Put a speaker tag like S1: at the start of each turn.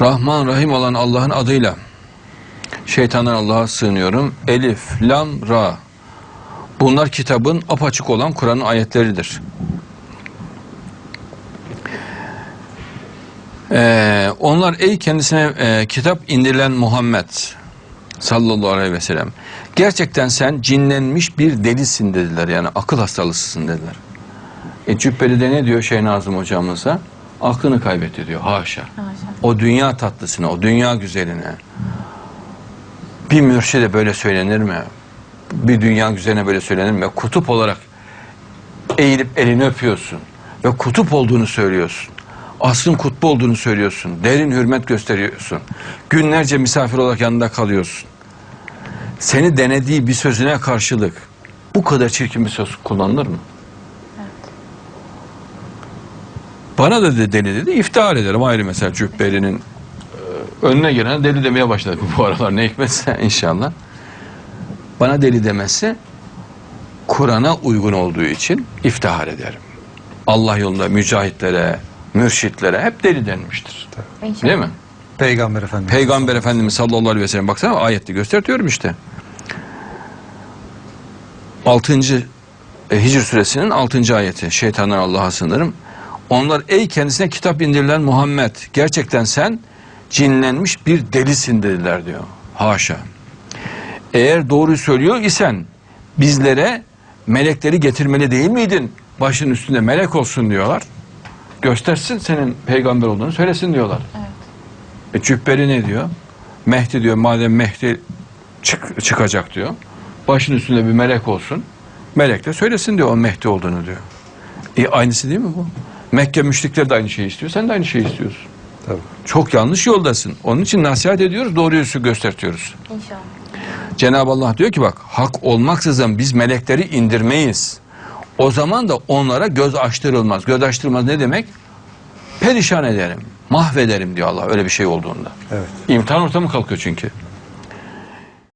S1: Rahman Rahim olan Allah'ın adıyla şeytandan Allah'a sığınıyorum. Elif, Lam, Ra. Bunlar kitabın apaçık olan Kur'an'ın ayetleridir. Ee, onlar ey kendisine e, kitap indirilen Muhammed sallallahu aleyhi ve sellem. Gerçekten sen cinlenmiş bir delisin dediler yani akıl hastalısısın dediler. E Cübbeli de ne diyor Şeyh Nazım hocamıza? Aklını kaybetti diyor haşa. O dünya tatlısına, o dünya güzeline. Bir mürşide böyle söylenir mi? Bir dünya güzeline böyle söylenir mi? Kutup olarak eğilip elini öpüyorsun ve kutup olduğunu söylüyorsun. Asrın kutbu olduğunu söylüyorsun. Derin hürmet gösteriyorsun. Günlerce misafir olarak yanında kalıyorsun. Seni denediği bir sözüne karşılık bu kadar çirkin bir söz kullanılır mı? Bana da de deli dedi. İftihar ederim ayrı mesela Cübbeli'nin e, önüne gelen deli demeye başladı bu aralar ne hikmetse inşallah. Bana deli demesi Kur'an'a uygun olduğu için iftihar ederim. Allah yolunda mücahitlere, mürşitlere hep deli denmiştir.
S2: İnşallah.
S1: Değil mi?
S3: Peygamber Efendimiz.
S1: Peygamber Efendimiz sallallahu aleyhi ve sellem baksana ayette gösteriyorum işte. 6. E, Hicr suresinin 6. ayeti. Şeytandan Allah'a sığınırım. Onlar ey kendisine kitap indirilen Muhammed gerçekten sen cinlenmiş bir delisin dediler diyor. Haşa. Eğer doğruyu söylüyor isen bizlere melekleri getirmeli değil miydin? Başın üstünde melek olsun diyorlar. Göstersin senin peygamber olduğunu söylesin diyorlar. E Cübbeli ne diyor? Mehdi diyor madem Mehdi çık- çıkacak diyor. Başın üstünde bir melek olsun. Melek de söylesin diyor o Mehdi olduğunu diyor. E aynısı değil mi bu? Mekke müşrikleri de aynı şeyi istiyor. Sen de aynı şeyi istiyorsun.
S3: Tabii.
S1: Çok yanlış yoldasın. Onun için nasihat ediyoruz, doğruyu göstertiyoruz.
S2: İnşallah.
S1: Cenab-ı Allah diyor ki bak hak olmaksızın biz melekleri indirmeyiz. O zaman da onlara göz açtırılmaz. Göz açtırılmaz ne demek? Perişan ederim, mahvederim diyor Allah öyle bir şey olduğunda.
S3: Evet.
S1: İmtihan ortamı kalkıyor çünkü.